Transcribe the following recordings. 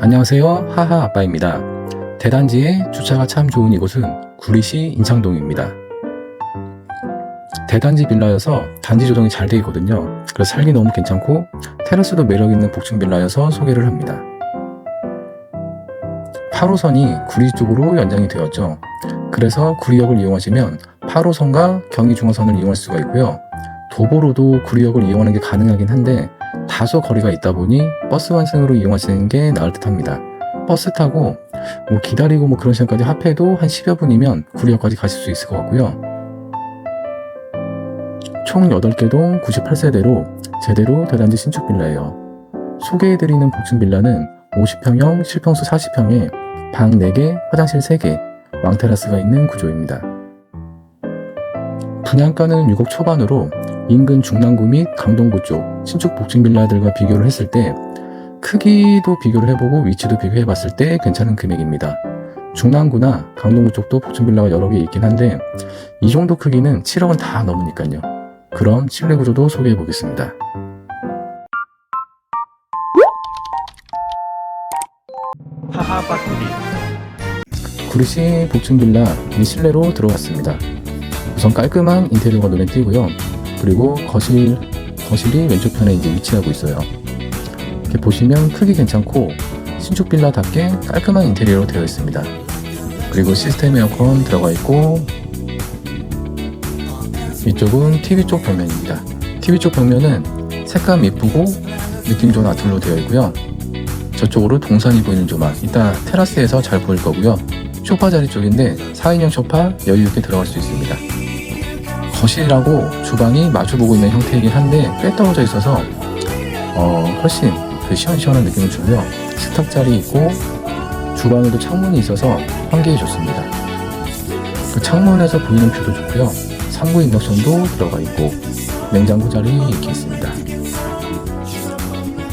안녕하세요. 하하 아빠입니다. 대단지에 주차가 참 좋은 이곳은 구리시 인창동입니다. 대단지 빌라여서 단지 조성이 잘 되어 있거든요. 그래서 살기 너무 괜찮고 테라스도 매력 있는 복층 빌라여서 소개를 합니다. 8호선이 구리 쪽으로 연장이 되었죠. 그래서 구리역을 이용하시면 8호선과 경의중앙선을 이용할 수가 있고요. 도보로도 구리역을 이용하는 게 가능하긴 한데 다소 거리가 있다 보니 버스 환승으로 이용하시는 게 나을 듯 합니다. 버스 타고 뭐 기다리고 뭐 그런 시간까지 합해도 한 10여 분이면 구리역까지 가실 수 있을 것 같고요. 총 8개 동 98세대로 제대로 대단지 신축 빌라예요. 소개해드리는 복층 빌라는 50평형 실평수 40평에 방 4개, 화장실 3개, 왕테라스가 있는 구조입니다. 분양가는 6억 초반으로 인근 중랑구 및 강동구 쪽 신축 복층 빌라들과 비교를 했을 때 크기도 비교를 해보고 위치도 비교해 봤을 때 괜찮은 금액입니다. 중랑구나 강동구 쪽도 복층 빌라가 여러 개 있긴 한데 이 정도 크기는 7억은 다 넘으니까요. 그럼 실내 구조도 소개해 보겠습니다. 하하빠 TV 구리시 복층 빌라 이 실내로 들어왔습니다. 우선 깔끔한 인테리어가 눈에 띄고요. 그리고 거실, 거실이 왼쪽 편에 이제 위치하고 있어요. 이렇게 보시면 크기 괜찮고 신축 빌라답게 깔끔한 인테리어로 되어 있습니다. 그리고 시스템 에어컨 들어가 있고 이쪽은 TV 쪽 벽면입니다. TV 쪽 벽면은 색감 예쁘고 느낌 좋은 아트로 되어 있고요. 저쪽으로 동산이 보이는 조망 이따 테라스에서 잘 보일 거고요. 소파 자리 쪽인데 4인용 소파 여유 있게 들어갈 수 있습니다. 거실하고 주방이 마주보고 있는 형태이긴 한데 꽤 떨어져 있어서 어, 훨씬 그 시원시원한 느낌을 주고요. 식탁 자리 있고 주방에도 창문이 있어서 환기에 좋습니다. 그 창문에서 보이는 뷰도 좋고요. 상부 인덕션도 들어가 있고 냉장고 자리 이렇게 있습니다.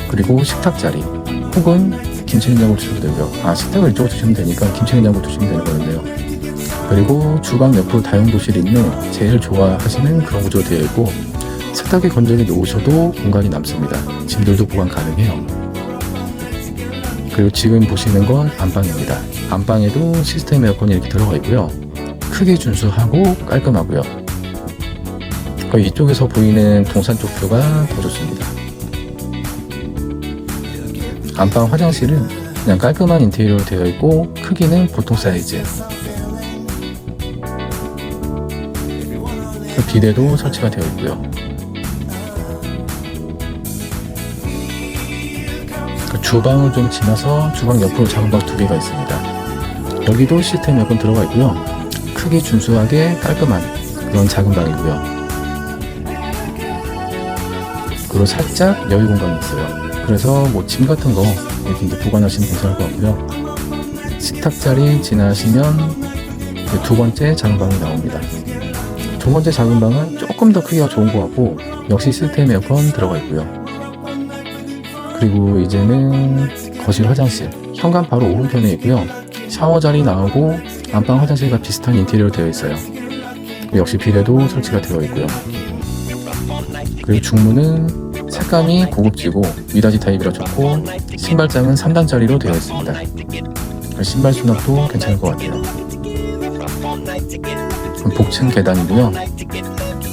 그리고 식탁 자리 혹은 김치냉장고 두셔도 되고요. 아 식탁을 이쪽으로 두시면 되니까 김치냉장고 두시면 되는 거는데요. 그리고 주방 옆으로 다용도실이 있는 제일 좋아하시는 그런 구조로 되어 있고 세탁기 건조기 놓으셔도 공간이 남습니다. 짐들도 보관 가능해요. 그리고 지금 보시는 건 안방입니다. 안방에도 시스템 에어컨이 이렇게 들어가 있고요. 크게 준수하고 깔끔하고요. 이쪽에서 보이는 동산 쪽 뷰가 더 좋습니다. 안방 화장실은 그냥 깔끔한 인테리어로 되어 있고 크기는 보통 사이즈. 그 비데도 설치가 되어 있고요. 그 주방을 좀 지나서 주방 옆으로 작은 방 두 개가 있습니다. 여기도 시스템 에어컨 들어가 있고요. 크기 준수하게 깔끔한 그런 작은 방이고요. 그리고 살짝 여유 공간이 있어요. 그래서 뭐 짐 같은 거 이렇게 이제 보관하시면 괜찮을 것 같고요. 식탁 자리 지나시면 그두 번째 작은 방이 나옵니다. 두 번째 작은 방은 조금 더 크기가 좋은 것 같고 역시 시스템 에어컨 들어가 있고요. 그리고 이제는 거실 화장실 현관 바로 오른편에 있고요. 샤워 자리 나오고 안방 화장실과 비슷한 인테리어로 되어 있어요. 역시 비데도 설치가 되어 있고요. 그리고 중문은 색감이 고급지고 미닫이 타입이라 좋고 신발장은 3단짜리로 되어 있습니다. 신발 수납도 괜찮을 것 같아요. 복층 계단이고요.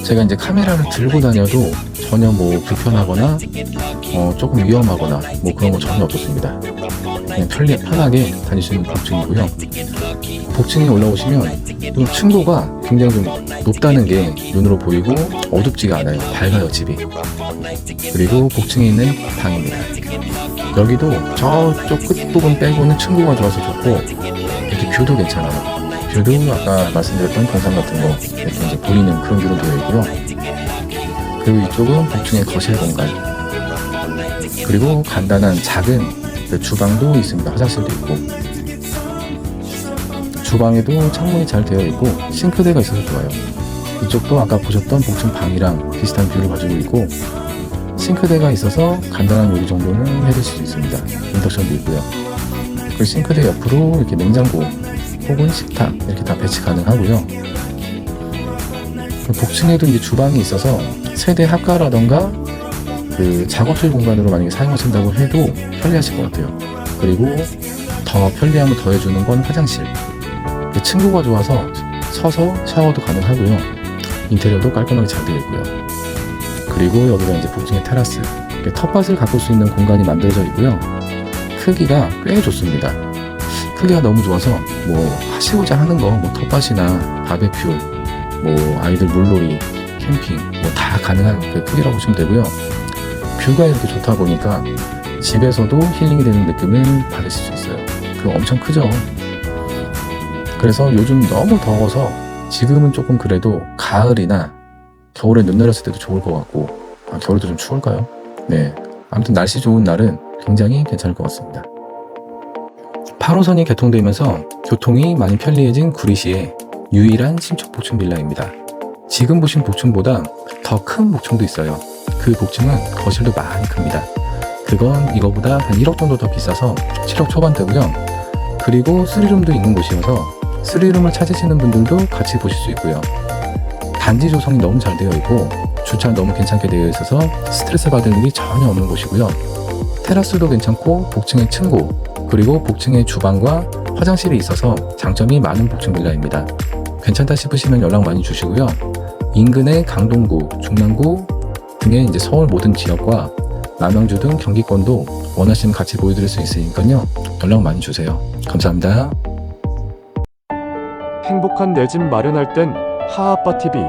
제가 이제 카메라를 들고 다녀도 전혀 뭐 불편하거나 어, 조금 위험하거나 뭐 그런 거 전혀 없었습니다. 그냥 편리, 편하게 있는 복층이고요. 복층에 올라오시면 좀 층고가 굉장히 좀 높다는 게 눈으로 보이고 어둡지가 않아요. 밝아요 집이. 그리고 복층에 있는 방입니다. 여기도 저쪽 끝부분 빼고는 층고가 좋아서 좋고 이렇게 뷰도 괜찮아요. 뷰도 아까 말씀드렸던 동산 같은 거 이렇게 이제 보이는 그런 뷰로 되어 있고요. 그리고 이쪽은 복층의 거실 공간. 그리고 간단한 작은 그 주방도 있습니다. 화장실도 있고. 주방에도 창문이 잘 되어 있고 싱크대가 있어서 좋아요. 이쪽도 아까 보셨던 복층 방이랑 비슷한 뷰를 가지고 있고 싱크대가 있어서 간단한 요리 정도는 해드실 수 있습니다. 인덕션도 있고요. 그 싱크대 옆으로 이렇게 냉장고 혹은 식탁 이렇게 다 배치 가능하고요. 그 복층에도 이제 주방이 있어서 세대 합가라던가 그 작업실 공간으로 만약에 사용하신다고 해도 편리하실 것 같아요. 그리고 더 편리함을 더해주는 건 화장실. 층고가 좋아서 서서 샤워도 가능하고요. 인테리어도 깔끔하게 잘 되어 있고요. 그리고 여기가 이제 복층의 테라스. 텃밭을 가꿀 수 있는 공간이 만들어져 있고요. 크기가 꽤 좋습니다. 크기가 너무 좋아서 뭐 하시고자 하는 거, 뭐 텃밭이나 바베큐, 뭐 아이들 물놀이, 캠핑 뭐 다 가능한 그 크기라고 보시면 되고요. 뷰가 이렇게 좋다 보니까 집에서도 힐링이 되는 느낌을 받으실 수 있어요. 그 엄청 크죠. 그래서 요즘 너무 더워서 지금은 조금 그래도 가을이나 겨울에 눈 내렸을 때도 좋을 것 같고 아, 겨울에도 좀 추울까요? 네. 아무튼 날씨 좋은 날은 굉장히 괜찮을 것 같습니다. 8호선이 개통되면서 교통이 많이 편리해진 구리시의 유일한 신축 복층 빌라입니다. 지금 보신 복층보다 더 큰 복층도 있어요. 그 복층은 거실도 많이 큽니다. 그건 이거보다 한 1억 정도 더 비싸서 7억 초반대고요. 그리고 쓰리룸도 있는 곳이어서 쓰리룸을 찾으시는 분들도 같이 보실 수 있고요. 단지 조성이 너무 잘 되어 있고 주차 너무 괜찮게 되어 있어서 스트레스 받을 일이 전혀 없는 곳이고요. 테라스도 괜찮고 복층의 층고 그리고 복층의 주방과 화장실이 있어서 장점이 많은 복층 빌라입니다. 괜찮다 싶으시면 연락 많이 주시고요. 인근의 강동구, 중랑구 등의 이제 서울 모든 지역과 남양주 등 경기권도 원하시면 같이 보여드릴 수 있으니까요. 연락 많이 주세요. 감사합니다. 행복한 내 집 마련할 땐 하하빠 TV